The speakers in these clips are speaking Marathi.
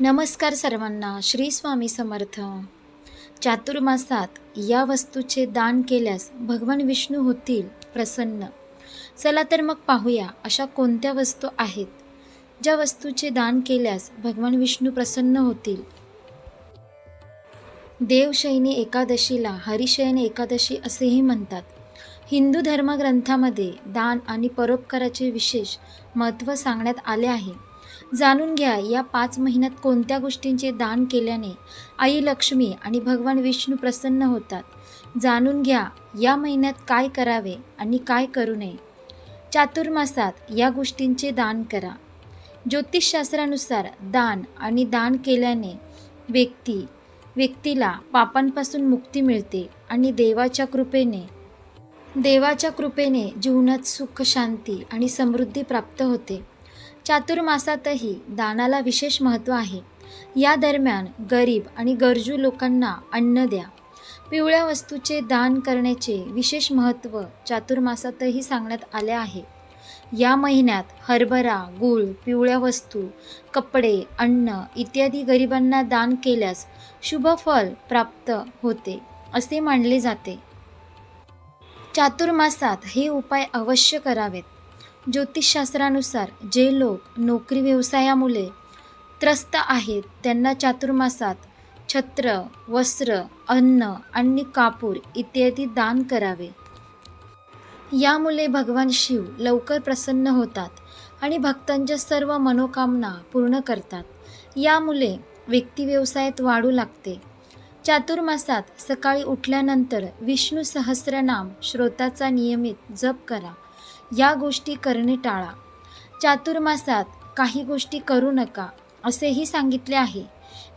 नमस्कार सर्वांना श्री स्वामी समर्थ. चातुर्मासात या वस्तूचे दान केल्यास भगवान विष्णू होतील प्रसन्न. चला तर मग पाहूया अशा कोणत्या वस्तू आहेत ज्या वस्तूचे दान केल्यास भगवान विष्णू प्रसन्न होतील. देवशयनी एकादशीला हरिशयनी एकादशी असेही म्हणतात. हिंदू धर्मग्रंथामध्ये दान आणि परोपकाराचे विशेष महत्त्व सांगण्यात आले आहे. जाणून घ्या या पाच महिन्यात कोणत्या गोष्टींचे दान केल्याने आई लक्ष्मी आणि भगवान विष्णू प्रसन्न होतात? जाणून घ्या या महिन्यात काय करावे आणि काय करू नये. चातुर्मासात या गोष्टींचे दान करा. ज्योतिषशास्त्रानुसार दान आणि दान केल्याने व्यक्ती व्यक्तीला पापांपासून मुक्ती मिळते आणि देवाच्या कृपेने देवाच्या कृपेने जीवनात सुख शांती आणि समृद्धी प्राप्त होते. चातुर्मासातही दानाला विशेष महत्त्व आहे. या दरम्यान गरीब आणि गरजू लोकांना अन्न द्या. पिवळ्या वस्तूचे दान करण्याचे विशेष महत्त्व चातुर्मासातही सांगण्यात आले आहे. या महिन्यात हरभरा गूळ पिवळ्या वस्तू कपडे अन्न इत्यादी गरिबांना दान केल्यास शुभ फल प्राप्त होते असे मानले जाते. चातुर्मासात हे उपाय अवश्य करावेत. ज्योतिषशास्त्रानुसार जे लोक नोकरी व्यवसायामुळे त्रस्त आहेत त्यांना चातुर्मासात छत्र वस्त्र अन्न आणि कापूर इत्यादी दान करावे. यामुळे भगवान शिव लवकर प्रसन्न होतात आणि भक्तांच्या सर्व मनोकामना पूर्ण करतात. यामुळे व्यक्ती व्यवसायात वाढू लागते. चातुर्मासात सकाळी उठल्यानंतर विष्णू सहस्रनाम श्रोताचा नियमित जप करा. या गोष्टी करणे टाळा. चातुर्मासात काही गोष्टी करू नका असेही सांगितले आहे.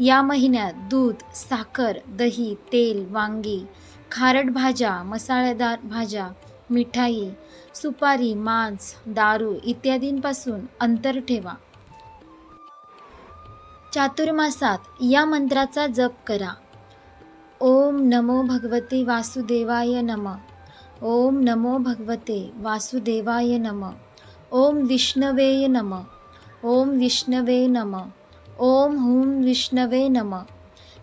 या महिन्यात दूध साखर दही तेल वांगी खारट भाज्या मसालेदार भाज्या मिठाई सुपारी मांस दारू इत्यादींपासून अंतर ठेवा. चातुर्मासात या मंत्राचा जप करा. ओम नमो भगवते वासुदेवाय नम. ओम नमो भगवते वासुदेवाय नम। ओम विष्णवे नम। ओम विष्णवे नम। ओम हूं विष्णवे नम।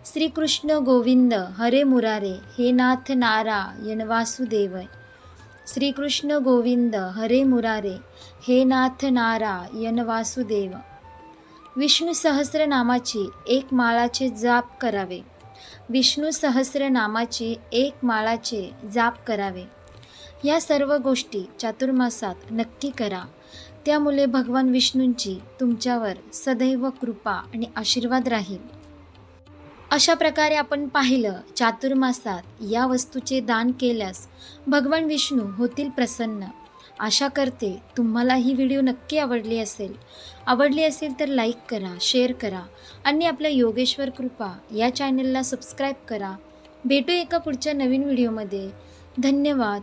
श्रीकृष्ण गोविंद हरे मुरारे हे नाथ नारायण वासुदेव श्रीकृष्ण गोविंद हरे मुरारे हे नाथ नारायण वासुदेव। विष्णू सहस्रनामाची एक माळाचे जाप करावे। विष्णू सहस्रनामाची एक माळाचे जाप करावे। या सर्व गोष्टी चातुर्मासात नक्की करा. त्यामुळे भगवान विष्णूंची तुमच्यावर सदैव कृपा आणि आशीर्वाद राहील. अशा प्रकारे आपण पाहिलं चातुर्मासात या वस्तूचे दान केल्यास भगवान विष्णू होतील प्रसन्न. आशा करते तुम्हाला ही व्हिडिओ नक्की आवडली असेल. आवडली असेल तर लाईक करा शेअर करा आणि आपल्या योगेश्वर कृपा या चॅनलला सबस्क्राईब करा. भेटू एका पुढच्या नवीन व्हिडिओमध्ये. धन्यवाद.